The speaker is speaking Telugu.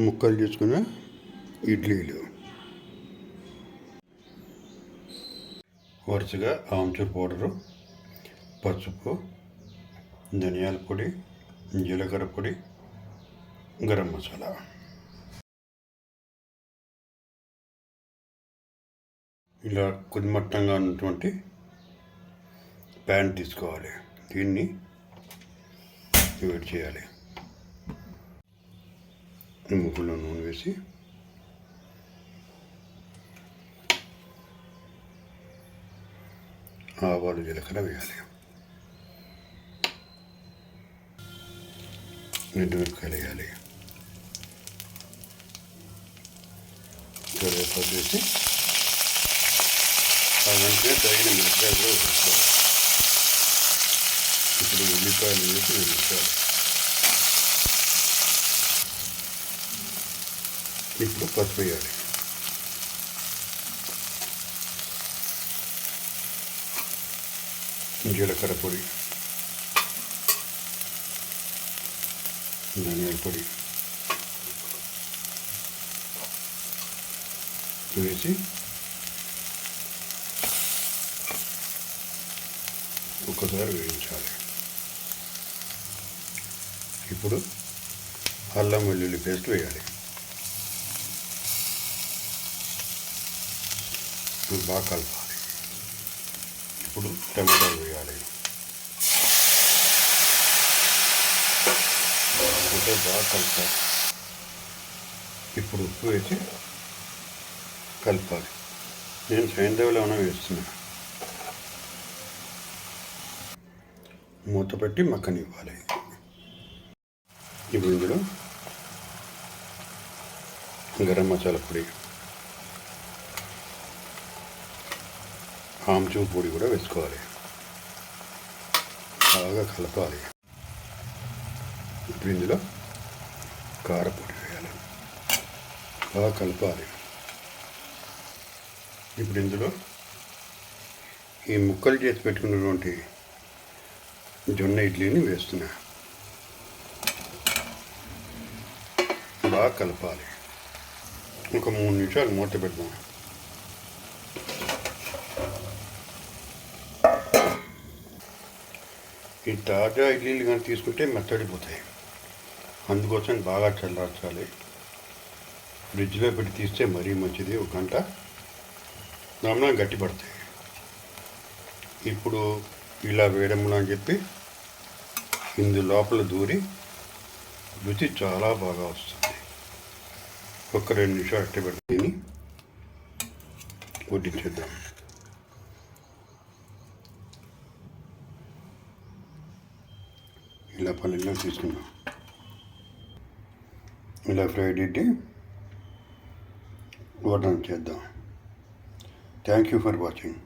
ముక్కలు చేసుకున్న ఇడ్లీలు. వరుసగా ఆమ్చూర్ పౌడరు పసుపు ధనియాల పొడి జీలకర్ర పొడి గరం మసాలా. ఇలా కుదిమట్టంగా ఉన్నటువంటి ప్యాన్ తీసుకోవాలి. దీన్ని వేడి చేయాలి. ముగ్గులో నూనె వేసి. ఆవాలు జీలకర్ర వేయాలి. ఎండుమిరపకాయలు వేయాలి. కరివేపాకు వేసి. ఆ తగిన మిరపకాయలు కూడా వేసుకోవాలి. ఇప్పుడు ఉల్లిపాయలు వేసి వేయించాలి ఇప్పుడు పసుపు వేయాలి జీలకర్ర పొడి ధనియాల పొడి వేసి ఒక్కసారి వేయించాలి. ఇప్పుడు అల్లం వెల్లుల్లి పేస్ట్ వేయాలి. ఇప్పుడు బాగా కలపాలి. ఇప్పుడు టమాటాలు వేయాలి. అంటే బాగా కలపాలి. ఇప్పుడు ఉప్పు వేసి కలపాలి. నేను సైంధవులో ఏమైనా వేస్తున్నా. మూత పెట్టి మక్కనివ్వాలి ఇప్పుడు ఇందులో గరం మసాలా పొడి ఆమ్చూర్ పొడి కూడా వేసుకోవాలి బాగా కలపాలి. ఇప్పుడు ఇందులో కారపొడి వేయాలి. బాగా కలపాలి. ఇప్పుడు ఇందులో ఈ ముక్కలు చేసి పెట్టుకున్నటువంటి జొన్న ఇడ్లీని వేస్తున్నా. బాగా కలపాలి. ఒక మూడు నిమిషాలు మూత పెడదాం. ఈ తాజా ఇడ్లీలు కానీ తీసుకుంటే మెత్తడిపోతాయి అందుకోసం బాగా చల్లార్చాలి. ఫ్రిడ్జ్లో పెట్టి తీస్తే మరీ మంచిది. ఒక గంట గమనం గట్టిపడతాయి ఇప్పుడు ఇలా వేయడంలో అని చెప్పి ఇందు లోపల దూరి రుచి చాలా బాగా వస్తుంది. ఒక రెండు నిమిషాలు అట్టబెట్టి వడ్డించేద్దాం ఇలా పల్లెల్లో తీసుకుందాం ఇలా ఫ్రైడ్ ఇడ్లీ వడ్డం చేద్దాం. Thank you for watching